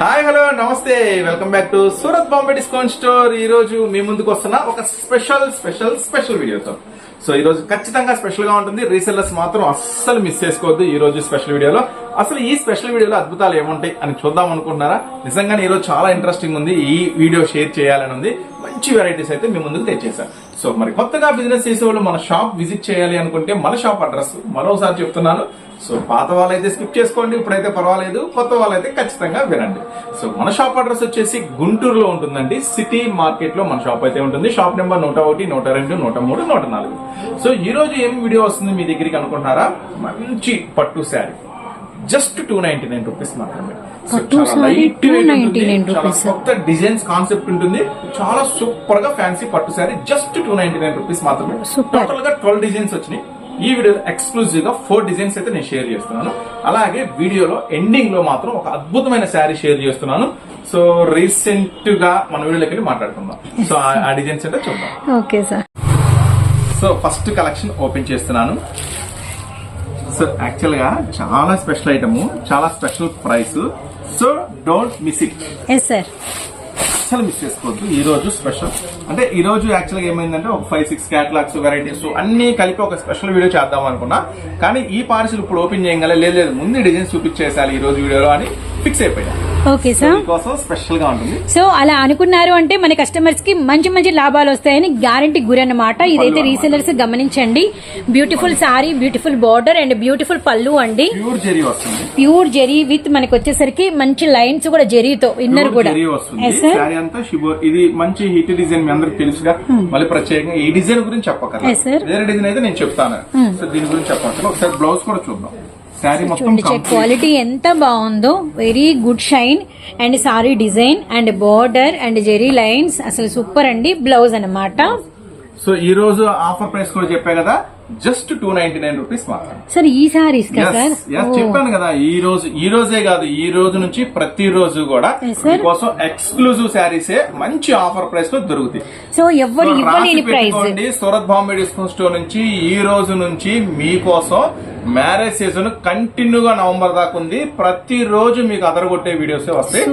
Hi hello నమస్తే. Welcome back to Surat Bombay discount store. ఈ రోజు మీ ముందుకు వస్తున్న ఒక స్పెషల్ స్పెషల్ స్పెషల్ వీడియోతో. సో ఈ రోజు ఖచ్చితంగా స్పెషల్గా ఉంటుంది. రీసెల్లర్స్ మాత్రం అస్సలు మిస్ చేసుకోవద్దు ఈ రోజు స్పెషల్ వీడియోలో. అసలు ఈ స్పెషల్ వీడియోలో అద్భుతాలు ఏముంటాయి అని చూద్దాం అనుకుంటున్నారా? నిజంగానే ఈ రోజు చాలా ఇంట్రెస్టింగ్ ఉంది. ఈ వీడియో షేర్ చేయాలని ఉంది. మంచి వెరైటీస్ అయితే మీ ముందుకు తెచ్చేసాను సో మరి కొత్తగా బిజినెస్ చేసే వాళ్ళు మన షాప్ విజిట్ చేయాలి అనుకుంటే మన షాప్ అడ్రస్ మరోసారి చెప్తున్నాను. సో పాత వాళ్ళైతే స్కిప్ చేసుకోండి. ఇప్పుడైతే పర్వాలేదు. కొత్త వాళ్ళైతే ఖచ్చితంగా వినండి. సో మన షాప్ అడ్రస్ వచ్చేసి గుంటూరులో ఉంటుందండి. సిటీ మార్కెట్లో మన షాప్ అయితే ఉంటుంది. షాప్ నెంబర్ నూట ఒకటి నూట రెండు నూట మూడు నూట నాలుగు. సో ఈ రోజు ఏం వీడియో వస్తుంది మీ దగ్గరికి అనుకుంటున్నారా? మంచి పట్టు sari. Just two ninety nine rupees మాత్రమే. సో పట్టు చాలా saree light weight ఉంటుంది. 299 చాలా రూపీస్. కొత్త డిజైన్స్ కాన్సెప్ట్ ఉంటుంది. చాలా సూపర్గా ఫ్యాన్సీ పట్టు sari just two ninety nine rupees మాత్రమే. టోటల్గా ట్వెల్వ్ డిజైన్స్ వచ్చినాయి. ఈ వీడియో ఎక్స్క్లూజివ్గా ఫోర్ డిజైన్స్ అయితే నేను షేర్ చేస్తున్నాను. అలాగే వీడియోలో ఎండింగ్లో మాత్రం ఒక అద్భుతమైన శారీ షేర్ చేస్తున్నాను. సో రీసెంట్గా మన వీడియోలోకి వెళ్ళి మాట్లాడుకుందాం. సో ఆ- ఆ డిజైన్స్ అయితే చూద్దాం. Okay sir so first collection open చేస్తున్నాను. సో యాక్చువల్గా చాలా స్పెషల్ ఐటమ్ చాలా special price. So don't miss it. Yes sir అస్సలు మిస్ చేసుకోవద్దు. ఈ రోజు స్పెషల్. అంటే ఈ రోజు యాక్చువల్గా ఏమైందంటే ఒక ఫైవ్ సిక్స్ క్యాటలాగ్స్ వెరైటీస్ అన్ని కలిపి ఒక స్పెషల్ వీడియో చేద్దాం అనుకున్నా. కానీ ఈ పార్సిల్ ఇప్పుడు ఓపెన్ చేయగల లేదు లేదు ముందు డిజైన్ చూపించేసాలి ఈ రోజు వీడియోలో అని ఫిక్స్ అయిపోయా ఓకే సార్ స్పెషల్గా ఉంటుంది. సో అలా అనుకున్నారు అంటే మన కస్టమర్స్కి మంచి మంచి లాభాలు వస్తాయని గ్యారంటీ గురి అన్నమాట ఇదైతే రీసెలర్స్ గమనించండి. Beautiful sari beautiful border and beautiful పళ్ళు అండి. ప్యూర్ జెరీ వస్తుంది. ప్యూర్ జెరీ విత్ మనకి వచ్చేసరికి మంచి లైన్స్ కూడా జెరీతో ఇన్నర్ కూడా. ఇది మంచి హిట్ డిజైన్ మీ అందరికి తెలుసుగా. మళ్ళీ ప్రత్యేకంగా ఈ డిజైన్ గురించి. చెప్పక్కర్లేదు. వేరే డిజైన్ అయితే నేను చెప్తాను. సో దీని గురించి చెప్పచ్చు ఒకసారి బ్లౌజ్ కూడా చూద్దాం. చూడండి. క్వాలిటీ ఎంత బాగుందో. Very good shine and sari design and border and zari lines అసలు సూపర్ అండి బ్లౌజ్ అన్నమాట. సో ఈ రోజు ఆఫర్ ప్రైస్ కూడా చెప్పా కదా just two ninety nine rupees మాత్రం సార్ ఈ సారీస్ Yes, చెప్పాను కదా ఈ రోజు ఈ రోజే కాదు ఈ రోజు నుంచి ప్రతి రోజు కూడా. మీకోసం ఎక్స్క్లూజివ్ శారీసే మంచి ఆఫర్ ప్రైస్లో దొరుకుతాయి. సో పెట్టుకోండి సూరత్ బాంబే డిస్కౌంట్ స్టోర్ నుంచి ఈ రోజు నుంచి మీకోసం మ్యారేజ్ సీజన్ కంటిన్యూగా నవంబర్ దాకా ఉంది ప్రతి రోజు మీకు అదరగొట్టే వీడియోస్ వస్తాయి.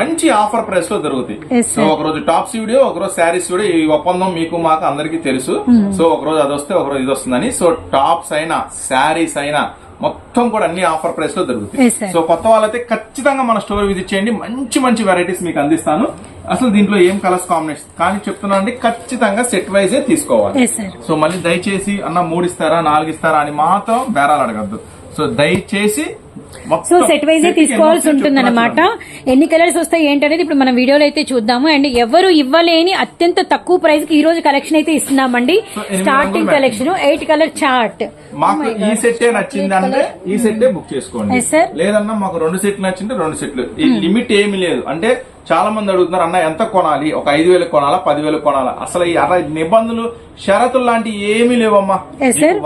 మంచి ఆఫర్ ప్రైస్లో దొరుకుతాయి సో. ఒక రోజు టాప్స్ వీడియో ఒక రోజు శారీస్ వీడియో ఈ ఒప్పందం మీకు మాకు అందరికీ తెలుసు Hmm. సో ఒక రోజు అది వస్తే ఒక రోజు ఇది వస్తుందని సో టాప్స్ అయినా శారీస్ అయినా మొత్తం కూడా అన్ని ఆఫర్ ప్రైస్లో దొరుకుతాయి. సో కొత్త వాళ్ళైతే ఖచ్చితంగా మన స్టోర్ విజిట్ చేయండి మంచి మంచి వెరైటీస్ మీకు అందిస్తాను అసలు దీంట్లో ఏం కలర్స్ కాంబినేషన్? కానీ చెప్తున్నానండి ఖచ్చితంగా సెట్ వైజే తీసుకోవాలి. సో మళ్ళీ దయచేసి అన్న మూడు ఇస్తారా నాలుగు ఇస్తారా అని మాత్రం బేరాలు అడగద్దు. సో దయచేసి సో సెట్ వైజే తీసుకోవాల్సి ఉంటుంది అనమాట చెప్తున్నా ఎన్ని కలర్స్ వస్తాయి ఏంటనేది ఇప్పుడు మనం వీడియోలో అయితే చూద్దాము. అండ్ ఎవరు ఇవ్వలేని అత్యంత తక్కువ ప్రైస్కి ఈ రోజు కలెక్షన్ అయితే ఇస్తున్నామండి. Starting collection eight colour chart మాకు ఈ సెట్టే నచ్చింది అంటే ఈ సెట్టే బుక్ చేసుకోండి. లేదన్నా మాకు రెండు సెట్లు నచ్చింటే రెండు సెట్లు ఈ లిమిట్ ఏమీ లేదు. అంటే చాలా మంది అడుగుతున్నారు అన్న ఎంత కొనాలి? ఒక ఐదు వేలు కొనాలా? పదివేలు కొనాలా? అసలు ఈ అర నిబంధనలు షరతులు లాంటి ఏమీ లేవమ్మా.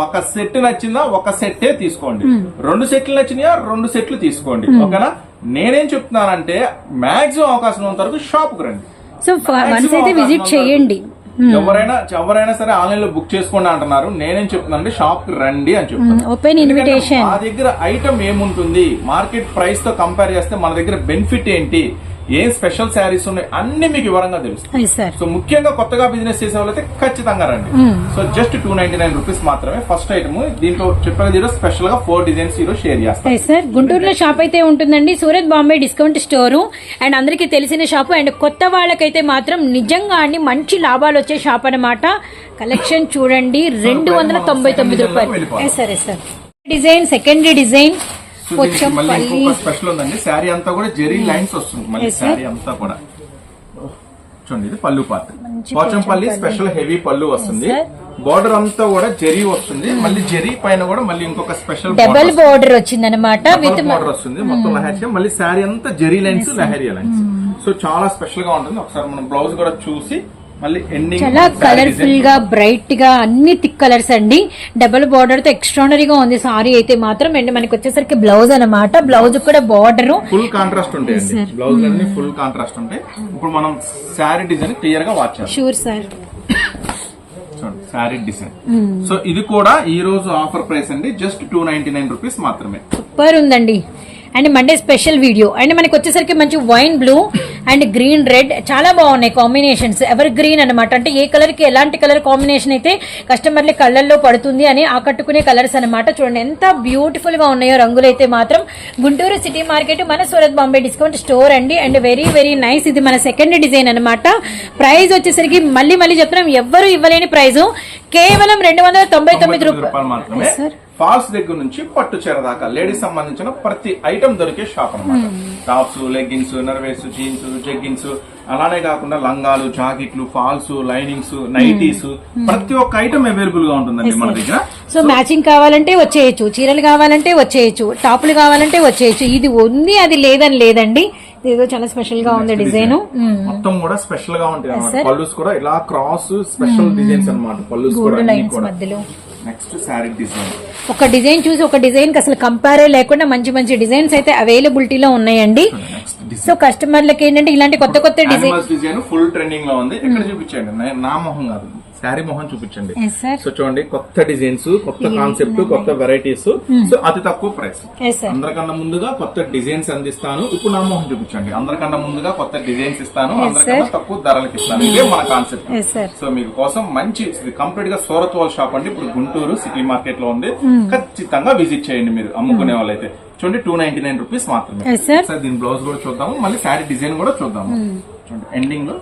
ఒక సెట్ నచ్చిందా? ఒక సెట్టే తీసుకోండి. రెండు సెట్లు నచ్చినాయా? రెండు సెట్లు తీసుకోండి. ఓకేనా? నేనేం చెప్తున్నానంటే మాక్సిమం అవకాశం ఉన్నంత వరకు షాప్కు రండి. సో వన్స్ అయితే విజిట్ చేయండి. ఎవరైనా ఎవరైనా సరే ఆన్లైన్లో బుక్ చేసుకోండి అంటున్నారు. నేనేం చెప్తున్నానంటే షాప్కి రండి అని చెప్తున్నాను ఇన్విటేషన్. మా దగ్గర ఐటమ్ ఏముంటుంది? మార్కెట్ ప్రైస్తో కంపేర్ చేస్తే మన దగ్గర బెనిఫిట్ ఏంటి? ఏం స్పెషల్ శారీస్ ఉన్నాయి అన్ని మీకు వివరంగా సార్ సో ముఖ్యంగా కొత్తగా బిజినెస్ చేసే వాళ్ళైతే ఖచ్చితంగా రండి. So just two ninety nine rupees మాత్రమే ఫస్ట్ ఐటమ్ దీంట్లో చెప్పగా ఈరోజు స్పెషల్గా ఫోర్ డిజైన్స్ ఈరోజు షేర్ చేస్తాం. సార్ గుంటూరులో షాప్ అయితే ఉంటుందండి. Surat Bombay discount store and అందరికీ తెలిసిన షాపు అండ్ కొత్త వాళ్ళకైతే మాత్రం నిజంగా అండి మంచి లాభాలు వచ్చే షాప్ అన్నమాట. కలెక్షన్ చూడండి. రెండు వందల తొంభై తొమ్మిది రూపాయలు. డిజైన్ సెకండరీ డిజైన్ సో దీనికి పొచ్చం మళ్ళీ పల్లి ఇంకొక స్పెషల్ ఉందండి. శారీ అంతా కూడా జెరీ లైన్స్ వస్తుంది మళ్ళీ. శారీ అంతా కూడా. చూడండి ఇది పళ్ళు పార్ట్. పోచంపల్లి స్పెషల్ హెవీ పళ్ళు వస్తుంది. బార్డర్ అంతా కూడా జెరీ వస్తుంది. మళ్ళీ జెరీ పైన కూడా మళ్ళీ ఇంకొక స్పెషల్ డబల్ బోర్డర్ వచ్చింది అనమాట విత్ బార్డర్ వస్తుంది మొత్తం లహరి మళ్ళీ శారీ అంతా జెరీ లైన్స్ లహరి లైన్స్ సో చాలా స్పెషల్గా ఉంటుంది. ఒకసారి మనం బ్లౌజ్ కూడా చూసి చాలా కలర్ఫుల్గా బ్రైట్గా అన్ని థిక్ కలర్స్ అండి. డబుల్ బార్డర్తో ఎక్స్ట్రానరీగా ఉంది సారీ అయితే మాత్రం. అండ్ మనకి వచ్చేసరికి బ్లౌజ్ అన్నమాట. బ్లౌజ్ కూడా బార్డర్ ఫుల్ కాంట్రాస్ట్ ఉంటాయండి బ్లౌజ్ అన్ని ఫుల్ కాంట్రాస్ట్ ఉంటాయి ఇప్పుడు మనం శారీ డిజైన్ క్లియర్గా watch sure sir sari design so ఇది కూడా ఈ రోజు ఆఫర్ ప్రైస్ అండి. Just two ninety nine rupees మాత్రమే. సూపర్ ఉందండి. And Monday special video. And మనకి వచ్చేసరికి మంచి wine blue and green red. చాలా బాగున్నాయి కాంబినేషన్స్. ఎవర్ గ్రీన్ అనమాట అంటే ఏ కలర్కి ఎలాంటి కలర్ కాంబినేషన్ అయితే కస్టమర్ల కళ్ళల్లో పడుతుంది అని ఆకట్టుకునే కలర్స్ అన్నమాట. చూడండి ఎంత బ్యూటిఫుల్గా ఉన్నాయో రంగులు అయితే మాత్రం. గుంటూరు సిటీ మార్కెట్ మన సూరత్ బాంబే డిస్కౌంట్ స్టోర్ అండి. And very very nice. ఇది మన సెకండ్ డిజైన్ అన్నమాట. ప్రైస్ వచ్చేసరికి మళ్ళీ మళ్ళీ చెప్తున్నాం. ఎవ్వరు ఇవ్వలేని ప్రైస్ కేవలం రెండు వందల తొంభై తొమ్మిది రూపాయలు sir. ఫాల్స్ దగ్గర నుంచి పట్టు చీర దాకా లేడీస్ సంబంధించిన ప్రతి ఐటమ్ దొరికే షాప్ అనమాట Hmm. టాప్స్ లెగ్గిన్స్ నర్వేస్ జీన్స్ జెగ్గిన్స్ అలానే కాకుండా లంగాలు జాకెట్లు ఫాల్స్ లైనింగ్స్ నైటీస్ Hmm. ప్రతి ఒక్క ఐటమ్ అవైలబుల్గా ఉంటుందండి మన దగ్గర. సో మ్యాచింగ్ కావాలంటే వచ్చేయచ్చు చీరలు కావాలంటే వచ్చేయచ్చు టాపులు కావాలంటే వచ్చేయచ్చు. ఇది ఉంది అది లేదని లేదండి. ఇదిగో చాలా స్పెషల్గా ఉంది డిజైన్. మొత్తం కూడా స్పెషల్గా ఉంటాయి. పళ్ళుస్ కూడా ఇలా క్రాస్ స్పెషల్ డిజైన్స్ పళ్ళుస్ లైన్స్ కూడా. మధ్యలో. నెక్స్ట్ శారీ డిజైన్ ఒక డిజైన్ చూసి ఒక డిజైన్కి అసలు కంపేరే లేకుండా మంచి మంచి డిజైన్స్ అయితే అవైలబిలిటీలో ఉన్నాయండి. నెక్స్ట్ సో కస్టమర్లకి ఏంటంటే ఇలాంటి కొత్త కొత్త డిజైన్ ఫుల్ ట్రెండింగ్లో ఉంది. ఇక్కడ చూపించండి? నా మొహం కాదు. శారీ మొహం చూపించండి. సో చూడండి కొత్త డిజైన్స్ కొత్త కాన్సెప్ట్ కొత్త వెరైటీస్ సో అతి తక్కువ ప్రైస్ అందరికన్నా ముందుగా కొత్త డిజైన్స్ అందిస్తాను. ఇప్పుడు నా మొహం చూపించండి. అందరికన్నా ముందుగా కొత్త డిజైన్స్ ఇస్తాను. అందరికన్నా తక్కువ ధరలకు ఇస్తాను. ఇదే మన కాన్సెప్ట్ సో మీకు కోసం మంచి కంప్లీట్గా సూరత్ వాల్ షాప్ అండి. ఇప్పుడు గుంటూరు సిటీ మార్కెట్లో ఉంది. ఖచ్చితంగా విజిట్ చేయండి మీరు అమ్ముకునే వాళ్ళైతే. చూడండి టూ నైన్టీ నైన్ రూపీస్ మాత్రమే సార్ దీని బ్లౌజ్ కూడా చూద్దాము. మళ్ళీ శారీ డిజైన్ కూడా చూద్దాము. చూడండి ఎండింగ్లో.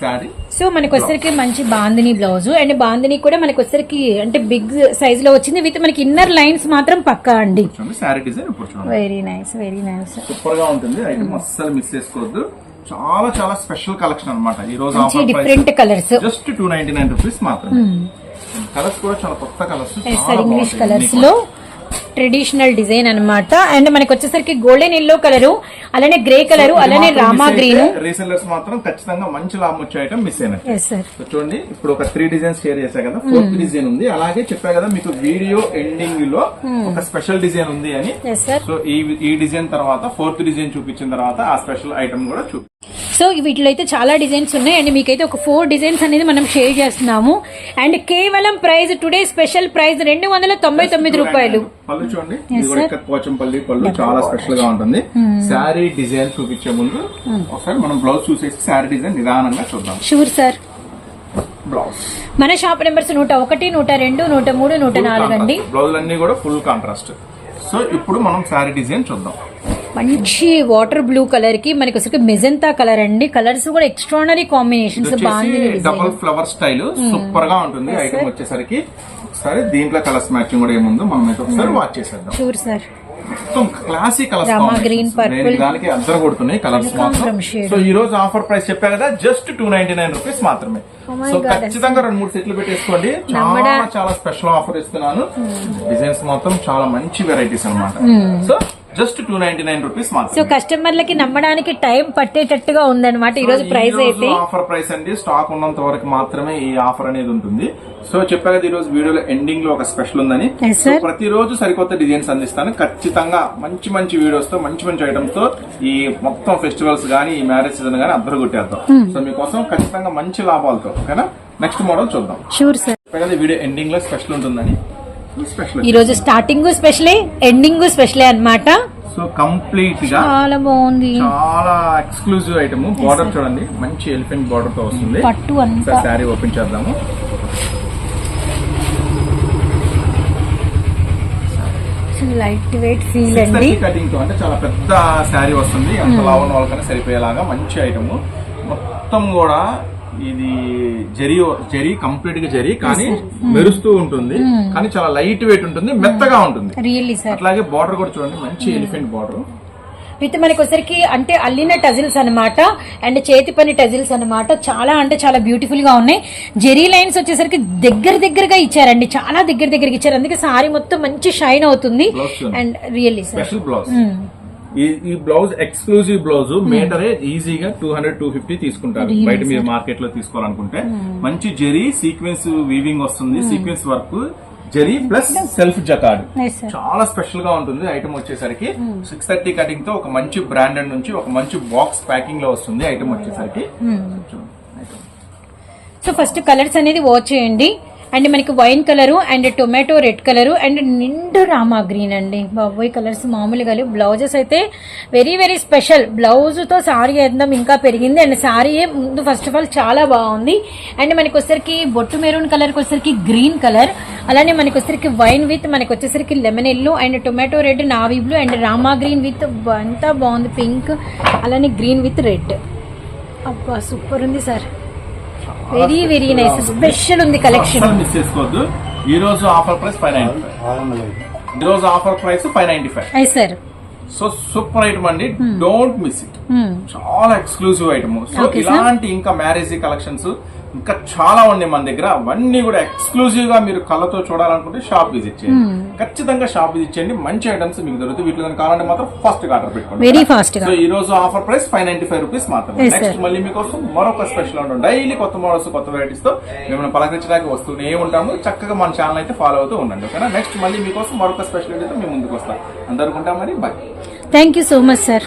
శారీ సో మనకి వచ్చరికి మంచి బాందిని బ్లౌజ్ అండ్ బాందిని కూడా మనకి వచ్చరికి అంటే బిగ్ సైజ్లో వచ్చింది. విత్ మనకి ఇన్నర్ లైన్స్ మాత్రం పక్కా అండి. Sari design very nice very nice సూపర్గా ఉంటుంది. ఐటమ్ అస్సలు మిస్ చేసుకోవద్దు. చాలా చాలా స్పెషల్ కలెక్షన్ అన్నమాట. ఈ రోజు different colours just two ninety nine rupees మాత్రమే. కలర్స్ కూడా చాలా కొత్త కలర్స్ ఇంగ్లీష్ కలర్స్లో. ట్రెడిషనల్ డిజైన్ అన్నమాట. అండ్ మనకి వచ్చేసరికి గోల్డెన్ ఎల్లో కలర్ అలానే గ్రే కలర్ అలానే రామా గ్రీన్. రీసెల్లర్స్ మాత్రం ఖచ్చితంగా మంచి లాభం వచ్చే ఐటమ్ మిస్ అయినట్టు. చూడండి ఇప్పుడు ఒక త్రీ డిజైన్స్ షేర్ చేశా కదా ఫోర్త్ డిజైన్ ఉంది. అలాగే చెప్పా కదా మీకు వీడియో ఎండింగ్లో ఒక స్పెషల్ డిజైన్ ఉంది అని. సో ఈ ఈ డిజైన్ తర్వాత ఫోర్త్ డిజైన్ చూపించిన తర్వాత ఆ స్పెషల్ ఐటమ్ కూడా చూపి సో వీటిలో అయితే చాలా డిజైన్స్ ఉన్నాయి. అండ్ మీకైతే ఒక ఫోర్ డిజైన్స్ అనేది మనం షేర్ చేస్తున్నాము. అండ్ కేవలం ప్రైస్ టుడే స్పెషల్ ప్రైస్ రెండు వందల తొంభై తొమ్మిది రూపాయలు. పళ్ళు చూడండి. పోచంపల్లి పళ్ళు చాలా స్పెషల్గా ఉంటుంది. శారీ డిజైన్ చూపించే ముందు ఒకసారి మనం బ్లౌజ్ చూసేసి శారీ డిజైన్ నిదానంగా చూద్దాం. షూర్ సార్ మన షాప్ నెంబర్స్ నూట ఒకటి నూట రెండు నూట మూడు నూట నాలుగు అండి. బ్లౌజ్ అన్ని కూడా ఫుల్ కాంట్రాస్ట్ సో ఇప్పుడు మనం శారీ డిజైన్ చూద్దాం. మంచి వాటర్ బ్లూ కలర్కి మనకి వచ్చరికి మెజంతా కలర్ అండి. కలర్స్ కూడా ఎక్స్ట్రానరీ కాంబినేషన్స్ బాగుంది డబుల్ ఫ్లవర్ స్టైల్ సూపర్గా ఉంటుంది. ఐటమ్ వచ్చేసరికి ఒకసారి దీంట్లో కలర్స్ మ్యాచింగ్ కూడా ఏముందో? మనం అయితే ఒకసారి వాచ్ చేసేద్దాం. షూర్ సార్ మొత్తం క్లాసీ కలర్స్. దానికి అద్దరు కొడుతున్నాయి మాత్రం. సో ఈ రోజు ఆఫర్ ప్రైస్ చెప్పా కదా just two ninety nine rupees మాత్రమే. Oh సో ఖచ్చితంగా రెండు మూడు సెట్లు పెట్టేసుకోండి. చాలా స్పెషల్ ఆఫర్ ఇస్తున్నాను. Hmm. డిజైన్స్ మొత్తం చాలా మంచి వెరైటీస్ అన్నమాట. So just two ninety nine rupees so కస్టమర్లకి నమ్మడానికి టైం పట్టేటట్టుగా ఉందన్నమాట ఈ రోజు ప్రైస్ అయితే. ఆఫర్ ప్రైస్ అండి. స్టాక్ ఉన్నంత వరకు మాత్రమే ఈ ఆఫర్ అనేది ఉంటుంది. సో చెప్పా కదా ఈ రోజు వీడియోలో ఎండింగ్లో ఒక స్పెషల్ ఉందని. ప్రతిరోజు సరికొత్త డిజైన్స్ అందిస్తాను. ఖచ్చితంగా మంచి మంచి వీడియోస్తో మంచి మంచి ఐటమ్స్తో ఈ మొత్తం ఫెస్టివల్స్ గానీ ఈ మ్యారేజ్ సీజన్ గానీ అద్దరు కొట్టేద్దాం. Hmm. సో మీకోసం ఖచ్చితంగా మంచి లాభాలతో ఓకేనా? నెక్స్ట్ మోడల్ చూద్దాం. షూర్ సార్ చెప్పా కదా ఈ వీడియో ఎండింగ్లో స్పెషల్ ఉంటుందని. స్పెషల్. ఈ రోజు స్టార్టింగ్ స్పెషలే ఎండింగ్ స్పెషలే అన్నమాట. సో కంప్లీట్గా చాలా బాగుంది. చాలా ఎక్స్క్లూజివ్ ఐటమ్. బార్డర్ చూడండి. మంచి ఎలిఫెంట్ బార్డర్తో వస్తుంది. పట్టు అంతా. శారీ ఓపెన్ చేద్దాము. లైట్ వెయిట్ ఫీల్ అండి. కటింగ్తో అంటే చాలా పెద్ద శారీ వస్తుంది. అంత లావన్ వాళ్ళకన్నా సరిపోయేలాగా మంచి ఐటమ్. మొత్తం కూడా ఇది జరీ జరీ కంప్లీట్గా జరీ కానీ మెరుస్తూ ఉంటుంది కానీ చాలా లైట్ వెయిట్ ఉంటుంది మెత్తగా ఉంటుంది. అట్లాగే బార్డర్ కూడా చూడండి మంచి ఎలిఫెంట్ బార్డర్ విత్ మనకి వచ్చరికి అంటే అల్లిన టజిల్స్ అన్నమాట అండ్ చేతి పని టజిల్స్ అన్నమాట చాలా అంటే చాలా బ్యూటిఫుల్గా ఉన్నాయి. జెరీ లైన్స్ వచ్చేసరికి దగ్గర దగ్గరగా ఇచ్చారండి చాలా దగ్గర దగ్గరగా ఇచ్చారు. అందుకే సారీ మొత్తం మంచి షైన్ అవుతుంది. అండ్ రియల్లీ సార్ ఈ ఈ బ్లౌజ్ ఎక్స్క్లూజివ్ బ్లౌజ్ మీటరే ఈజీగా టూ హండ్రెడ్ టూ ఫిఫ్టీ తీసుకుంటారు. బయట మీరు మార్కెట్లో తీసుకోవాలనుకుంటే. మంచి జెరీ సీక్వెన్స్ వీవింగ్ వస్తుంది. Sequence work zari plus self jacquard చాలా స్పెషల్గా ఉంటుంది ఐటమ్ వచ్చేసరికి. సిక్స్ థర్టీ కటింగ్తో ఒక మంచి బ్రాండెడ్ నుంచి ఒక మంచి బాక్స్ ప్యాకింగ్లో వస్తుంది ఐటమ్ వచ్చేసరికి. సో ఫస్ట్ కలర్స్ అనేది వాచ్ చేయండి. అండ్ మనకి wine colour and tomato red colour and నిండు రామా గ్రీన్ అండి. బాబోయ్ కలర్స్ మామూలుగా లేవు. బ్లౌజెస్ అయితే వెరీ వెరీ స్పెషల్. బ్లౌజ్తో సారీ అందం ఇంకా పెరిగింది. అండ్ సారీ ముందు ఫస్ట్ ఆఫ్ ఆల్ చాలా బాగుంది. అండ్ మనకి వచ్చేసరికి బొట్టు మెరూన్ కలర్కి వచ్చేసరికి గ్రీన్ కలర్. అలానే మనకి వచ్చేసరికి వైన్ విత్ మనకి వచ్చేసరికి lemon yellow and tomato red navy blue and Rama green with అంతా బాగుంది. పింక్ అలానే గ్రీన్ విత్ రెడ్. అబ్బా సూపర్ ఉంది sir. Very very nice special ఉంది కలెక్షన్ మిస్ చేసుకోవద్దు ఈ రోజు offer price five ninety five ఈ రోజు offer price five ninety five sir so super item అండి. Don't miss it. చాలా ఎక్స్క్లూజివ్ ఐటమ్ సో. ఇలాంటి ఇంకా మ్యారేజ్ కలెక్షన్స్ ఇంకా చాలా ఉన్నాయి మన దగ్గర. అవన్నీ కూడా ఎక్స్క్లూజివ్గా మీరు కళ్ళతో చూడాలనుకుంటే షాప్ విజిట్ చేయండి. Hmm. ఖచ్చితంగా షాప్ విజిట్ చేయండి. మంచి ఐటమ్స్ మీకు దొరుకుతాయి. వీటిలో కావాలంటే మాత్రం ఫస్ట్ ఆర్డర్ పెట్టుకోండి. వెరీ ఫాస్ట్ సో ఈ రోజు offer price five ninety five rupees మాత్రమే నెక్స్ట్. మళ్ళీ మీకోసం మరొక స్పెషల్ ఉంటుంది డైలీ కొత్త మోడల్స్ కొత్త వెరైటీస్తో మిమ్మల్ని పలకరించడానికి వస్తూనే ఉంటాము. చక్కగా మన ఛానల్ అయితే ఫాలో అవుతూ ఉండండి. ఓకేనా నెక్స్ట్ మళ్ళీ మీకోసం మరొక స్పెషల్ అయితే మేము ముందుకు వస్తాం. అందరికీ ఉంటాం మరి. Bye thank you so much sir